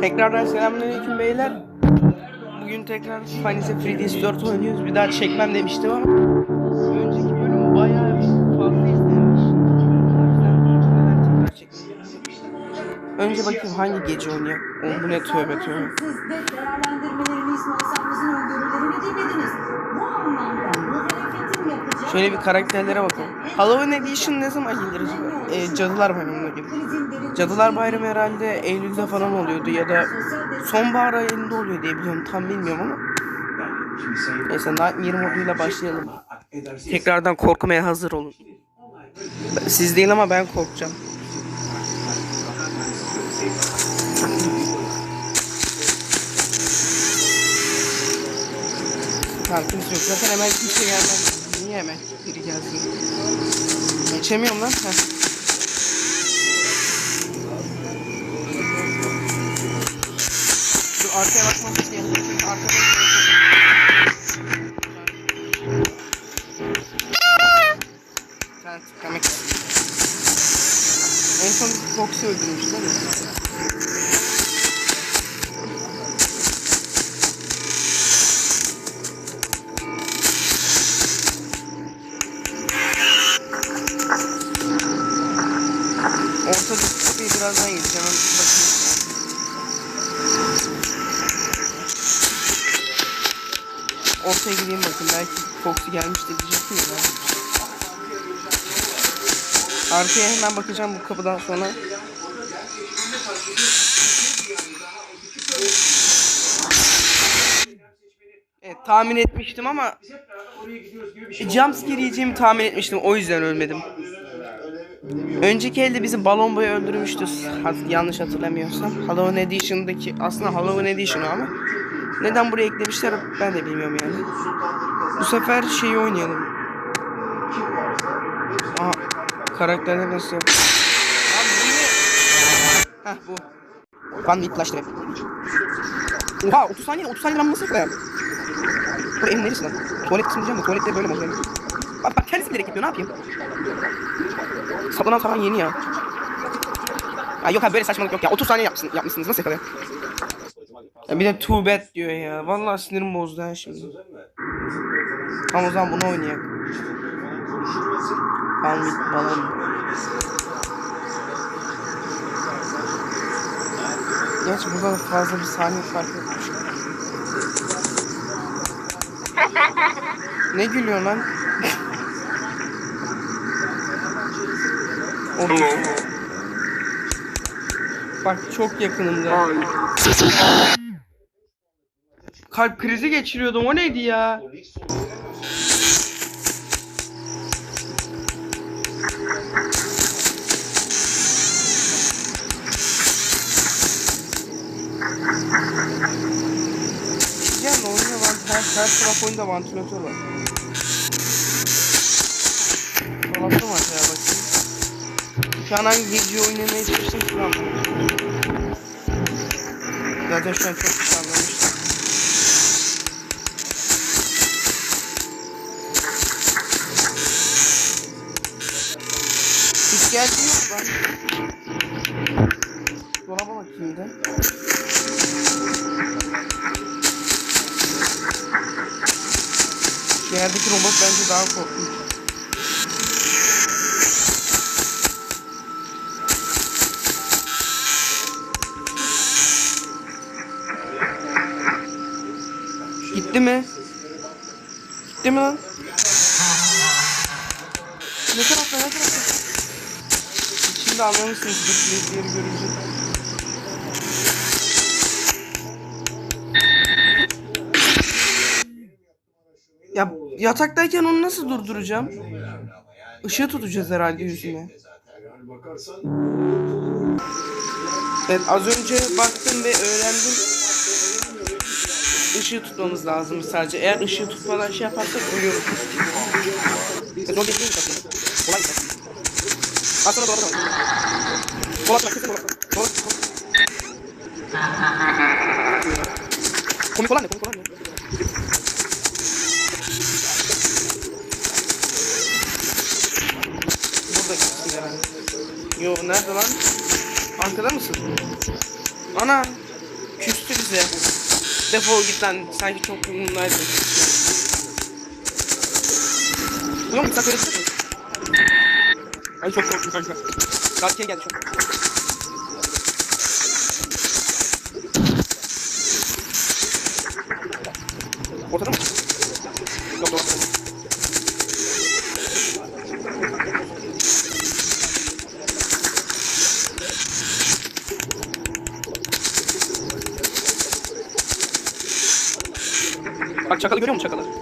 Tekrardan selamünaleyküm beyler. Bugün tekrar Final Fantasy 4 oynuyoruz. Bir daha çekmem demiştim ama önceki bölüm bayağı fazla izlenmiş. O? Önce bakayım hangi gece oynuyor. Oğlum bu ne tövbe tövbe. Siz de değerlendirmelerini İsmail Sabrı'nın öngörülerini dinlediniz. Bu anlamda yapacağı... Şöyle bir karakterlere bakalım. Halloween Edition ne zaman gelir? Ee, Cadılar Bayramı'na gelir. Cadılar Bayramı herhalde Eylül'de falan oluyordu ya da sonbahar ayında oluyor diye biliyorum. Tam bilmiyorum ama. Neyse Nightmare moduyla başlayalım. Tekrardan korkmaya hazır olun. Siz değil ama ben korkacağım. Tamam kimse yok. Zaten hemen kimse gelmez. Niye biri gelsin? Geçemiyorum lan. Heh. Arkaya bakmamız gerekiyor. Çünkü arkada Sen tıklamak En son Fox'u öldürmüşler mi? Ortaya gideyim bakın. Belki Foxy gelmiştir diyecektim ya. Arkaya hemen bakacağım bu kapıdan sonra. Evet tahmin etmiştim ama e, jumpscare yiyeceğimi tahmin etmiştim. O yüzden ölmedim. Önceki elde bizi balon boyu öldürmüştü yanlış hatırlamıyorsam. Halloween Edition'daki aslında Halloween Edition ama neden buraya eklemişler ben de bilmiyorum yani. Bu sefer şeyi oynayalım. Aha karakterler nasıl yap? Heh bu. Meet Flash Trap. Oha 30 saniye 30 saniye ben nasıl koyarım? Bu evin neresi lan? Tuvalet kısmı diyeceğim de tuvalette böyle mi oluyor? Bak bak kendisi bilerek yapıyor ne yapayım? Saplanan falan yeni ya. Ya yok abi böyle saçmalık yok ya. 30 saniye yapmışsın, yapmışsınız nasıl yakalayın? Ya bir de too bad diyor ya. Vallahi sinirim bozdu ha şimdi. Tamam o zaman bunu oynayalım. Palmit balon. Gerçi burada da fazla bir saniye fark etmiş. ne gülüyorsun lan? Bak çok yakınımda. Kalp krizi geçiriyordum. O neydi ya? Ya ne oyunda var? Her, her taraf oyunda vantilatör var. Dolapta mı acaba bakayım? Şu an hangi gece oynamaya çalıştım ki ben? Zaten şu an çok Geldi yok lan. Dolaba bakayım da. Yerdeki robot bence daha korkunç. Gitti mi? Gitti mi lan? Ne tarafta ne tarafta? Şimdi anlamışsınız yeri görünce. Ya yataktayken onu nasıl durduracağım? Işığı tutacağız herhalde yüzüne. Evet az önce baktım ve öğrendim. Işığı tutmamız lazım sadece. Eğer ışığı tutmadan şey yaparsak ölüyoruz. Evet, o değil mi? Kolay mı? Aslında dolaba tamam. Dolap bırak. Dolap. Dolap. Komik olan ne? Komik olan ne? Yo nerede lan? Arkada mısın? Ana! Küstü bize. Defol git lan. Sanki çok umurumdaydın. Ulan bu takı ben çok korktum kanka. Karşıya geldi çok. Ortada mı? Yok doğru. Bak çakalı görüyor musun çakalı?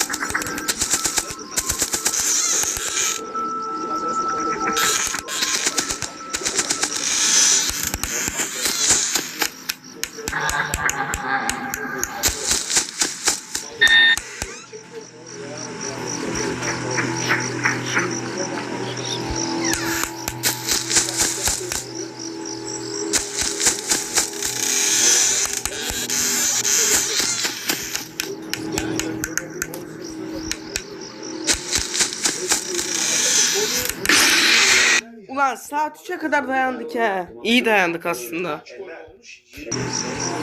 Valla saat 3'e kadar dayandık he. İyi dayandık aslında.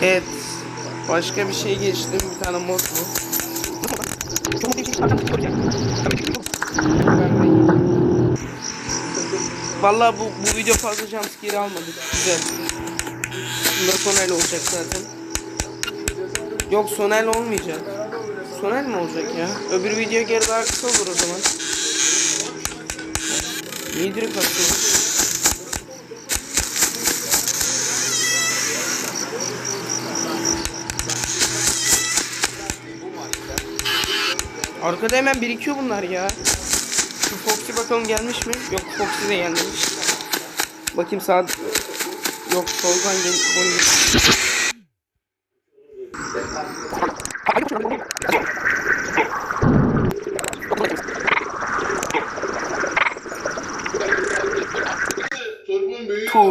Evet. Başka bir şey geçtim. Bir tane mod mu? Valla bu, bu video fazla jumpscare almadı. Güzel. Bunda sonel olacak zaten. Yok sonel olmayacak. Sonel mi olacak ya? Öbür video geri daha olur o zaman. Yedir kaçıyor. Arkada hemen birikiyor bunlar ya. Şu Foxy bakalım gelmiş mi? Yok Foxy de gelmemiş. Bakayım sağ... Yok soldan gel... Onu...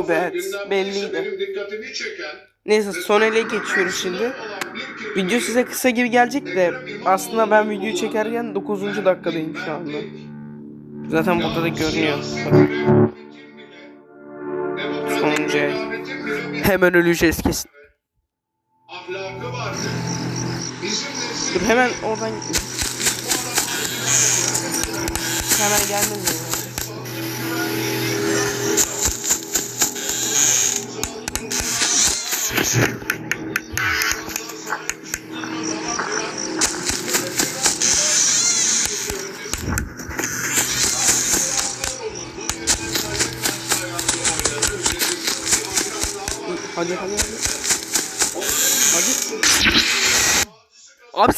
muhabbet belliydi. Neyse son ele geçiyoruz şimdi. Video size kısa gibi gelecek de aslında ben videoyu çekerken 9. dakikadayım şu anda. Zaten burada da görünüyor. Sonuncu. Hemen öleceğiz kesin. Dur hemen oradan Hemen gelmez Hadi hadi hadi. Hadi. Abi